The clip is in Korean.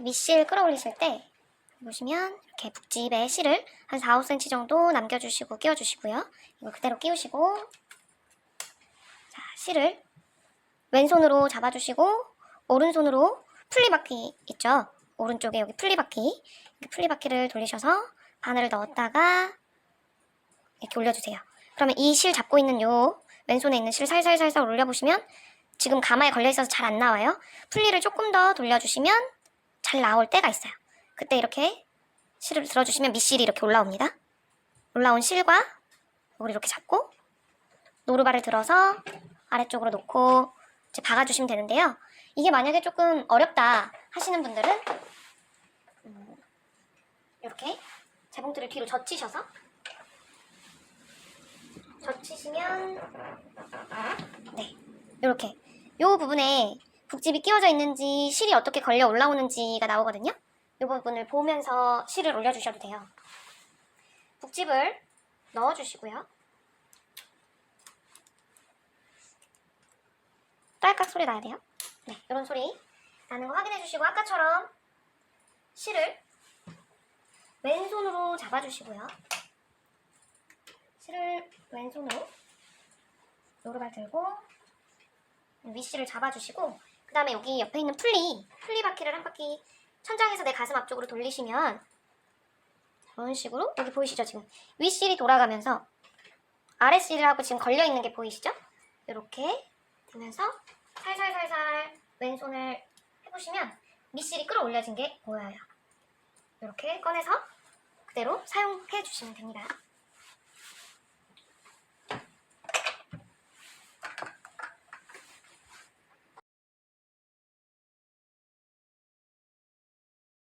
밑실 끌어올리실 때 보시면 이렇게 북집에 실을 한 4, 5cm 정도 남겨주시고 끼워주시고요. 이거 그대로 끼우시고 자 실을 왼손으로 잡아주시고 오른손으로 풀리바퀴 있죠? 오른쪽에 여기 풀리바퀴 이 풀리바퀴를 돌리셔서 바늘을 넣었다가 이렇게 올려주세요. 그러면 이 실 잡고 있는 요 왼손에 있는 실 살살살살 올려보시면 지금 가마에 걸려있어서 잘 안 나와요. 풀리를 조금 더 돌려주시면 잘 나올 때가 있어요. 그때 이렇게 실을 들어주시면 밑실이 이렇게 올라옵니다. 올라온 실과 이걸 이렇게 잡고 노루발을 들어서 아래쪽으로 놓고 이제 박아주시면 되는데요. 이게 만약에 조금 어렵다 하시는 분들은 음, 이렇게 재봉틀을 뒤로 젖히셔서 젖히시면 네 이렇게 요 부분에 북집이 끼워져 있는지 실이 어떻게 걸려 올라오는지가 나오거든요. 이 부분을 보면서 실을 올려주셔도 돼요. 북집을 넣어주시고요. 딸깍 소리 나야 돼요. 네, 이런 소리 나는 거 확인해 주시고 아까처럼 실을 왼손으로 잡아주시고요. 실을 왼손으로 노루발 들고 윗실을 잡아주시고 그 다음에 여기 옆에 있는 풀리 풀리 바퀴를 한 바퀴 천장에서 내 가슴 앞쪽으로 돌리시면 이런 식으로 여기 보이시죠 지금? 윗실이 돌아가면서 아랫실하고 지금 걸려있는 게 보이시죠? 이렇게 되면서 살살살살 왼손을 해보시면 밑실이 끌어올려진 게 보여요. 이렇게 꺼내서 그대로 사용해 주시면 됩니다